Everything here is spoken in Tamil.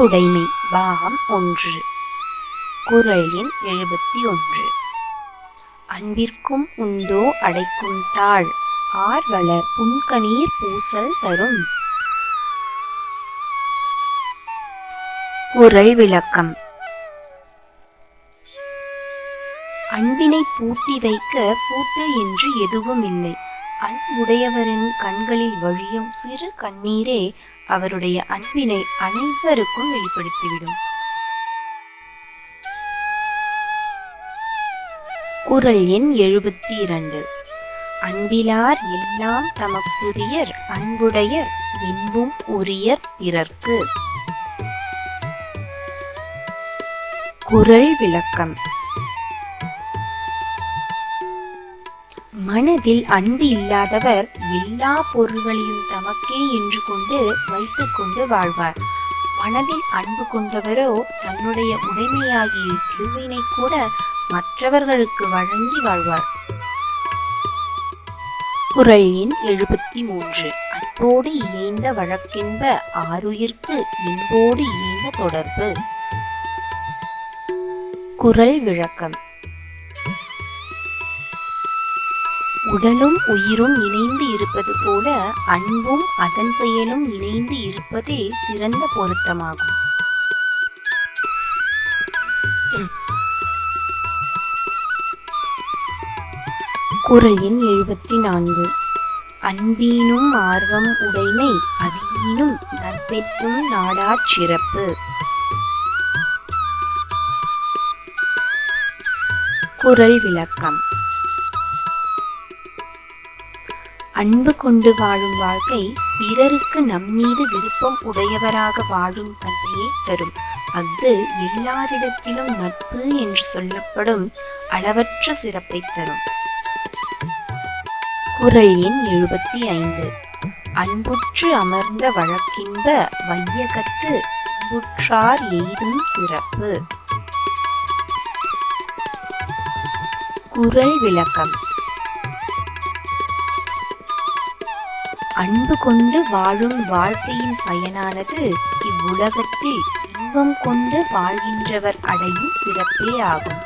அன்புடைமை பாகம் ஒன்று. குறள் எண் எழுபத்தி ஒன்று. அன்பிற்கும் உண்டோ அடைக்கும் தாழ் ஆர்வல புன்கணீர் பூசல் தரும். குரல் விளக்கம். அன்பினை பூட்டி வைக்க பூட்டு என்று எதுவும் இல்லை. அன்புடையவரின் கண்களில் வழியும் சிறு கண்ணீரே அவருடைய அன்பினை அனைவருக்கும் வெளிப்படுத்திவிடும். குறள் எண் எழுபத்தி இரண்டு அன்பிலார் எல்லாம் தமக்குரியர் அன்புடையர் என்பும் உரியர் பிறர்க்கு. குறள் விளக்கம். மனதில் அன்பு இல்லாதவர் எல்லா பொருள்களையும் தமக்கே என்று கொண்டு வைத்துக் கொண்டு வாழ்வார். மனதில் அன்பு கொண்டவரோ தன்னுடைய உடைமையாகிய திருவினை கூட மற்றவர்களுக்கு வழங்கி வாழ்வார். குரலின் எண் எழுபத்தி மூன்று அன்போடு இயைந்த வழக்கென்ப ஆருயிர்க்கு இன்போடு இயைந்த தொடர்பு. குறள் விளக்கம். உடலும் உயிரும் இணைந்து இருப்பது போல அன்பும் அதன் செயலும் இணைந்து இருப்பதே சிறந்த பொருத்தமாகும். குறையின் எண் எழுபத்தி நான்கு. அன்பீனும் ஆர்வம் உடைமை அதீனும் நற்பெற்றும் நாடாச்சிறப்பு குறள் விளக்கம். அன்பு கொண்டு வாழும் வாழ்க்கை பிறருக்கு நம்மீது விருப்பம் உடையவராக வாழும் தன்மையை தரும். அஃது எல்லாரிடத்திலும் நட்பு என்று சொல்லப்படும் அளவற்ற சிறப்பை தரும். குறையின் எண் எழுபத்தி ஐந்து. அன்புற்று அமர்ந்த வழக்கின்ப வையகத்து புற்றார் எய்தும் சிறப்பு. குறள் விளக்கம். அன்பு கொண்டு வாழும் வாழ்க்கையின் பயனானது இவ்வுலகத்தில் இன்பம் கொண்டு வாழ்கின்றவர் அடையும் சிறப்பே ஆகும்.